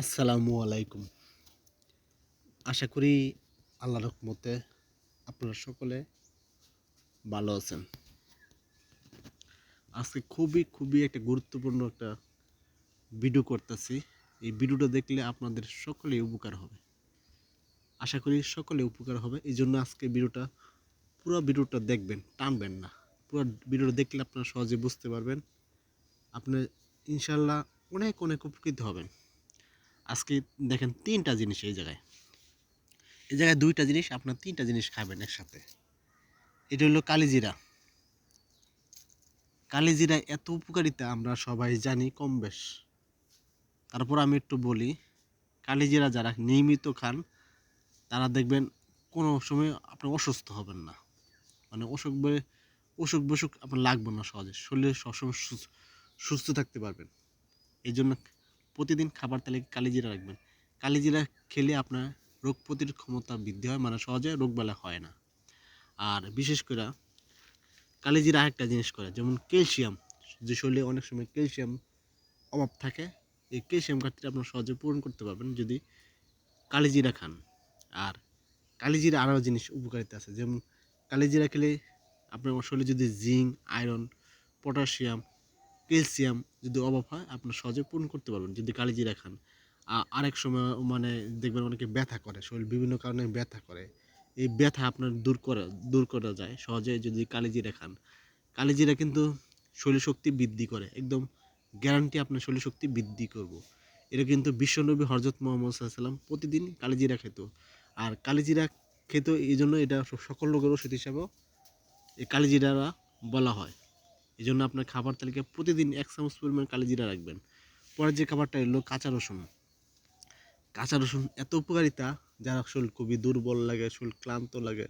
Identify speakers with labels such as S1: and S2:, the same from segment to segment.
S1: আসসালামু আলাইকুম। আশা করি আল্লাহ রহমতে আপনারা সকলে ভালো আছেন। আজকে খুবই খুবই একটা গুরুত্বপূর্ণ একটা ভিডিও করতেছি। এই ভিডিওটা দেখলে আপনাদের সকলেই উপকার হবে। আশা করি সকলে উপকার হবে। এই জন্য আজকে ভিডিওটা, পুরো ভিডিওটা দেখবেন, টানবেন না। পুরো ভিডিওটা দেখলে আপনারা সহজে বুঝতে পারবেন। আপনি ইনশাল্লাহ অনেক অনেক উপকৃত হবেন। আজকে দেখেন তিনটা জিনিস এই জায়গায়। এই জায়গায় দুইটা জিনিস, আপনার তিনটা জিনিস খাবেন একসাথে। এটা হলো কালিজিরা। কালিজিরা এত উপকারিতা, আমরা সবাই জানি কম বেশ। তারপর আমি একটু বলি, কালিজিরা যারা নিয়মিত খান, তারা দেখবেন কোনো সময় আপনি অসুস্থ হবেন না। মানে অসুখ অসুখ বসুখ আপনার লাগবে না সহজে। শরীরে সবসময় সুস- সুস্থ থাকতে পারবেন। এই জন্য প্রতিদিন খাবার তালিকা কালিজিরা রাখবেন। কালিজিরা খেলে আপনার রোগ প্রতিরোধ ক্ষমতা বৃদ্ধি হয় মানে সহজে রোগবালা হয় না। আর বিশেষ করে কালিজিরা আরেকটা জিনিস করে, যেমন ক্যালসিয়াম। যে শরীরে অনেক সময় ক্যালসিয়াম অভাব থাকে, এই ক্যালসিয়াম ঘাটতিটা আপনার সহজে পূরণ করতে পারবেন যদি কালিজিরা খান। আর কালিজিরা আরও জিনিস উপকারিতা আছে, যেমন কালিজিরা খেলে আপনার শরীরে যদি জিঙ্ক, আয়রন, পটাশিয়াম ক্যালসিয়াম যদি অভাব হয়, আপনার সহজে পূরণ করতে পারবেন। যদি কালিজিরা খান আরেক সময় মানে দেখবেন অনেকে ব্যথা করে, শরীর বিভিন্ন কারণে ব্যথা করে। এই ব্যথা আপনার দূর করে, দূর করা যায়। সহজে যদি কালিজিরা খান কালিজিরা কিন্তু শরীর শক্তি বৃদ্ধি করে। একদম গ্যারান্টি আপনার শরীর শক্তি বৃদ্ধি করব। এটা কিন্তু বিশ্বনবী হরজত মোহাম্মদ সাল্লাম প্রতিদিন কালিজিরা খেত। আর কালিজিরা খেত এই জন্য এটা সকল রোগের ওষুধ হিসাবেও এই কালিজিরা বলা হয়। এই জন্য আপনার খাবার তালিকায় প্রতিদিন এক চামচ পরিমাণ কালিজিরা রাখবেন। পরের যে খাবারটা এলো কাঁচা রসুন। কাঁচা রসুন এত উপকারিতা, যারা শরীর খুবই দুর্বল লাগে, শরীর ক্লান্ত লাগে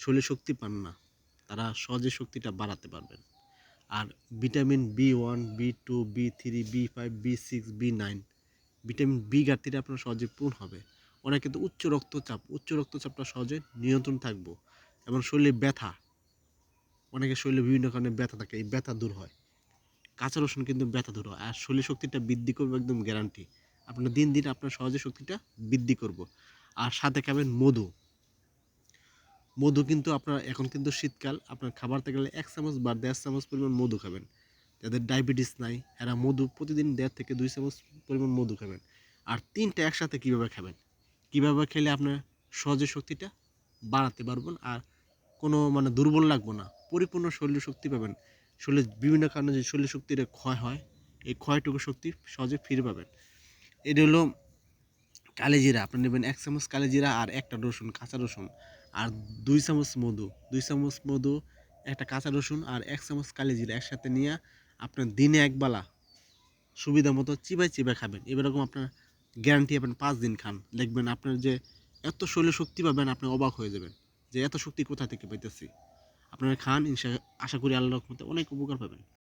S1: শরীরে শক্তি পান না, তারা সহজে শক্তিটা বাড়াতে পারবেন। আর vitamin B one, B two, B three, B five, B six, B nine, vitamin B ঘাটতিটা আপনার সহজে পূর্ণ হবে। অনেক কিন্তু উচ্চ রক্তচাপ, উচ্চ রক্তচাপটা সহজে নিয়ন্ত্রণ থাকব, এবং শরীরে ব্যথা অনেকের শরীরে বিভিন্ন কারণে ব্যথা থাকে, এই ব্যথা দূর হয়। কাঁচা রসুন কিন্তু ব্যথা দূর হয়, আর শরীর শক্তিটা বৃদ্ধি করবে একদম গ্যারান্টি আপনার দিন দিন আপনার সহজে শক্তিটা বৃদ্ধি করব। আর সাথে খাবেন মধু। মধু কিন্তু আপনার, এখন কিন্তু শীতকাল, আপনার খাবার গেলে এক চামচ বা দেড় চামচ পরিমাণ মধু খাবেন। যাদের ডায়াবেটিস নাই, এরা মধু প্রতিদিন দেড় থেকে দুই চামচ পরিমাণ মধু খাবেন। আর তিনটা একসাথে কীভাবে খাবেন? কীভাবে খেলে আপনার সহজে শক্তিটা বাড়াতে পারবেন? আর কোনো মানে দুর্বল লাগবো না। পরিপূর্ণ শরীর শক্তি পাবেন। শরীরের বিভিন্ন কারণে যে শরীর শক্তির ক্ষয় হয়, এই ক্ষয়টুকু শক্তি সহজে ফিরে পাবেন। এটা হলো কালিজিরা। আপনি নেবেন এক চামচ কালিজিরা আর একটা রসুন, কাঁচা রসুন। আর দুই চামচ মধু। দুই চামচ মধু, একটা কাঁচা রসুন আর এক চামচ কালিজিরা একসাথে নিয়ে আপনার দিনে একবেলা সুবিধা মতো চিবাই চিবাই খাবেন। এরকম আপনার গ্যারান্টি পাবেন পাঁচ দিন খান। দেখবেন আপনার যে এত শরীরে শক্তি পাবেন, আপনি অবাক হয়ে যাবেন যে এত শক্তি কোথা থেকে পাইতেছি? আপনারা খান ইনশা আশা করি আল্লাহ রহমতে অনেক উপকার পাবেন।